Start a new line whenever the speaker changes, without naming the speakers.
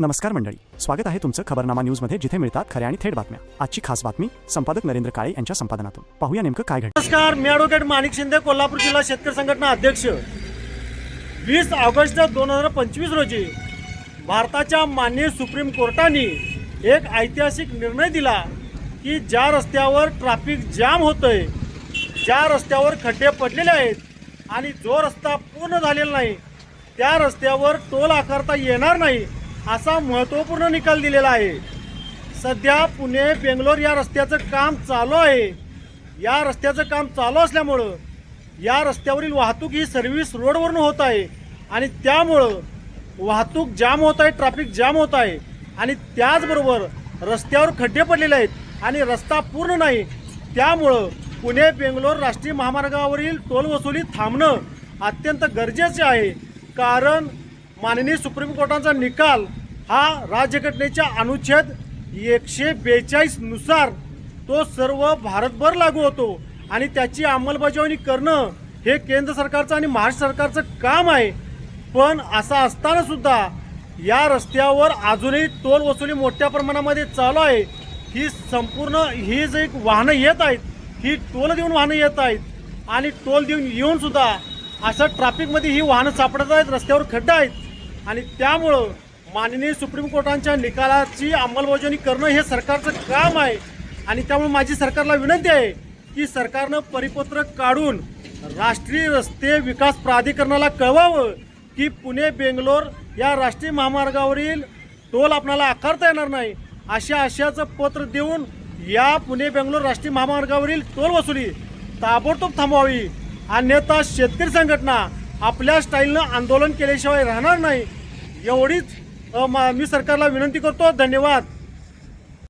नमस्कार मंडळी. स्वागत आहे तुमचं खबरनामा न्यूजमध्ये जिथे मिळतात खऱ्या आणि थेट बातम्या. आजची खास बातमी संपादक नरेंद्र काळे यांच्या संपादनातून. पाहूया नेमकं काय घडलं.
नमस्कार मी ॲडव्होकेट माणिक शिंदे कोल्हापूर जिल्हा शेतकरी संघटना अध्यक्ष. वीस ऑगस्ट दोन हजार पंचवीस रोजी भारताच्या माननीय सुप्रीम कोर्टाने एक ऐतिहासिक निर्णय दिला की ज्या रस्त्यावर ट्रॅफिक जाम होतंय ज्या रस्त्यावर खड्डे पडलेले आहेत आणि जो रस्ता पूर्ण झालेला नाही त्या रस्त्यावर टोल आकारता येणार नाही असा महत्त्वपूर्ण निकाल दिलेला आहे. सध्या पुणे बेंगलोर या रस्त्याचं काम चालू आहे. या रस्त्याचं काम चालू असल्यामुळं या रस्त्यावरील वाहतूक ही सर्व्हिस रोडवरून होत आहे. आणि त्यामुळं वाहतूक जाम होत आहे ट्रॅफिक जाम होत आहे. आणि त्याचबरोबर रस्त्यावर खड्डे पडलेले आहेत आणि रस्ता पूर्ण नाही. त्यामुळं पुणे बेंगलोर राष्ट्रीय महामार्गावरील टोल वसुली थांबणं अत्यंत गरजेचे आहे. कारण माननीय सुप्रीम कोर्टाचा निकाल हा राज्यघटनेच्या अनुच्छेद एकशे बेचाळीसनुसार तो सर्व भारतभर लागू होतो. आणि त्याची अंमलबजावणी करणं हे केंद्र सरकारचं आणि महाराष्ट्र सरकारचं काम आहे. पण असं असताना सुद्धा या रस्त्यावर अजूनही टोल वसुली मोठ्या प्रमाणामध्ये चालू आहे. ही संपूर्ण ही जी वाहनं येत आहेत ही टोल देऊन वाहनं येत आहेत आणि टोल देऊन येऊन सुद्धा असं ट्रॅफिकमध्ये ही वाहनं सापडत आहेत रस्त्यावर खड्डा आहेत. आणि त्यामुळं माननीय सुप्रीम कोर्टांच्या निकालाची अंमलबजावणी करणं हे सरकारचं काम आहे. आणि त्यामुळे माझी सरकारला विनंती आहे की सरकारनं परिपत्रक काढून राष्ट्रीय रस्ते विकास प्राधिकरणाला कळवावं की पुणे बेंगलोर या राष्ट्रीय महामार्गावरील टोल आपणाला आकारता येणार नाही. अशा आशयाचं पत्र देऊन या पुणे बेंगलोर राष्ट्रीय महामार्गावरील टोल वसुली ताबडतोब थांबवावी. अन्यथा शेतकरी संघटना आपल्या स्टाईलनं आंदोलन केल्याशिवाय राहणार नाही. एवढीच मी सरकारला विनंती करतो धन्यवाद.